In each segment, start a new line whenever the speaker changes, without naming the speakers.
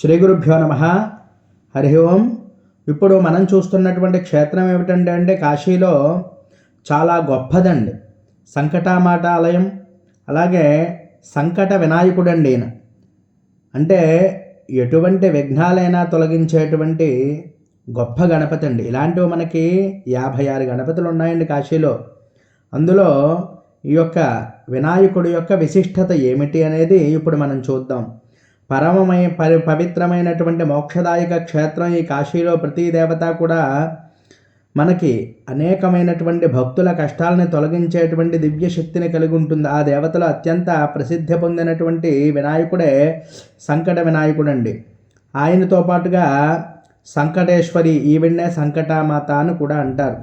శ్రీ గురుభ్యో నమ. హరి ఓం. ఇప్పుడు మనం చూస్తున్నటువంటి క్షేత్రం ఏమిటంటే అంటే కాశీలో చాలా గొప్పదండి. సంకటమాట ఆలయం అలాగే సంకట వినాయకుడండి ఈయన. అంటే ఎటువంటి విఘ్నాలైనా తొలగించేటువంటి గొప్ప గణపతి అండి ఇలాంటివి మనకి యాభై ఆరు గణపతులు ఉన్నాయండి కాశీలో. అందులో ఈ యొక్క వినాయకుడి యొక్క విశిష్టత ఏమిటి అనేది ఇప్పుడు మనం చూద్దాం. పరమమై పరి పవిత్రమైనటువంటి మోక్షదాయక క్షేత్రం ఈ కాశీలో ప్రతి దేవత కూడా మనకి అనేకమైనటువంటి భక్తుల కష్టాలను తొలగించేటువంటి దివ్య శక్తిని కలిగి ఉంటుంది ఆ దేవతలో అత్యంత ప్రసిద్ధి పొందినటువంటి వినాయకుడే సంకట వినాయకుడండి. ఆయనతో పాటుగా సంకటేశ్వరి ఈవిడనే సంకటామాత అని కూడా అంటారు.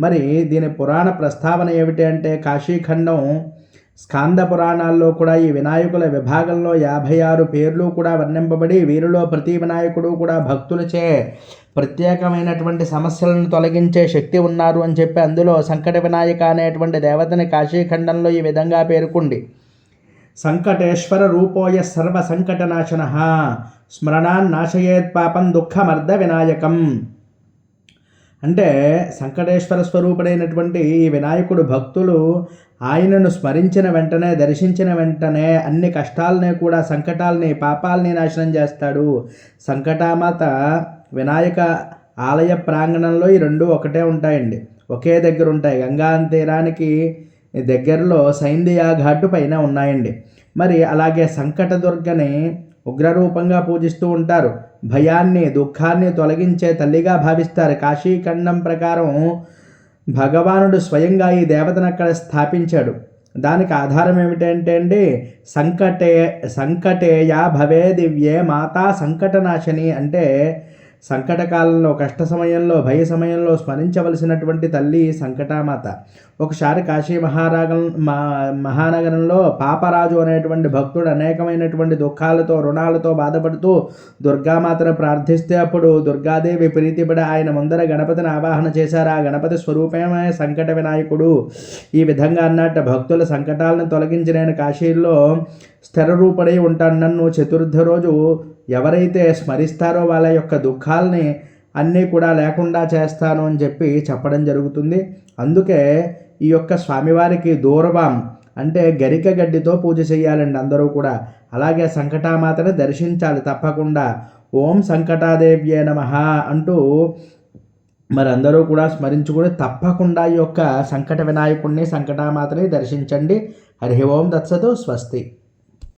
మరి దీని పురాణ ప్రస్తావన ఏమిటి అంటే కాశీఖండం స్కాంద పురాణాల్లో కూడా ఈ వినాయకుల విభాగంలో యాభై ఆరు పేర్లు కూడా వర్ణింపబడి వీరిలో ప్రతి వినాయకుడు కూడా భక్తులచే ప్రత్యేకమైనటువంటి సమస్యలను తొలగించే శక్తి ఉన్నారు అని చెప్పి అందులో సంకట వినాయక అనేటువంటి దేవతని కాశీఖండంలో ఈ విధంగా పేర్కొండి సంకటేశ్వర రూపోయ సర్వ సంకటనాశన స్మరణాన్ నాశయేత్ పాపం దుఃఖమర్ధ వినాయకం. అంటే సంకటేశ్వర స్వరూపుడైనటువంటి ఈ వినాయకుడు భక్తులు ఆయనను స్మరించిన వెంటనే దర్శించిన వెంటనే అన్ని కష్టాలని కూడా సంకటాలని పాపాలని నాశనం చేస్తాడు. సంకటామాత వినాయక ఆలయ ప్రాంగణంలో ఈ రెండు ఒకటే ఉంటాయండి. ఒకే దగ్గర ఉంటాయి. గంగా తీరానికి దగ్గరలో సైందియా ఘాటు పైన ఉన్నాయండి. మరి అలాగే సంకట దుర్గని ఉగ్రరూపంగా పూజిస్తూ ఉంటారు. భయాన్ని దుఃఖాన్ని తొలగించే తల్లిగా భావిస్తారు. కాశీఖండం ప్రకారం భగవానుడు స్వయంగా ఈ దేవతను అక్కడ స్థాపించాడు. దానికి ఆధారం ఏమిటంటే అండి సంకటే సంకటేయ భవే దివ్యే మాతా సంకటనాశని అంటే సంకటకాలంలో కష్ట సమయంలో భయ సమయంలో స్మరించవలసినటువంటి తల్లి సంకటామాత. ఒకసారి కాశీ మహారాగం మా మహానగరంలో పాపరాజు అనేటువంటి భక్తుడు అనేకమైనటువంటి దుఃఖాలతో రుణాలతో బాధపడుతూ దుర్గామాతను ప్రార్థిస్తే అప్పుడు దుర్గాదేవి ప్రీతిపడి ఆయన ముందర గణపతిని ఆవాహన చేశారు. ఆ గణపతి స్వరూపమే సంకట వినాయకుడు. ఈ విధంగా అన్నట్టు భక్తుల సంకటాలను తొలగించి నేను స్థిర రూపడై ఉంటాను నన్ను చతుర్థ రోజు ఎవరైతే స్మరిస్తారో వాళ్ళ యొక్క దుఃఖాలని అన్నీ కూడా లేకుండా చేస్తాను అని చెప్పి చెప్పడం జరుగుతుంది. అందుకే ఈ యొక్క స్వామివారికి దూరబాం అంటే గరిక గడ్డితో పూజ చేయాలండి అందరూ కూడా. అలాగే సంకటామాతని దర్శించాలి తప్పకుండా. ఓం సంకటాదేవ్యే నమ అంటూ మరి అందరూ కూడా స్మరించుకుని తప్పకుండా ఈ యొక్క సంకట వినాయకుడిని సంకటామాతని దర్శించండి. హరి ఓం దత్సతు స్వస్తి.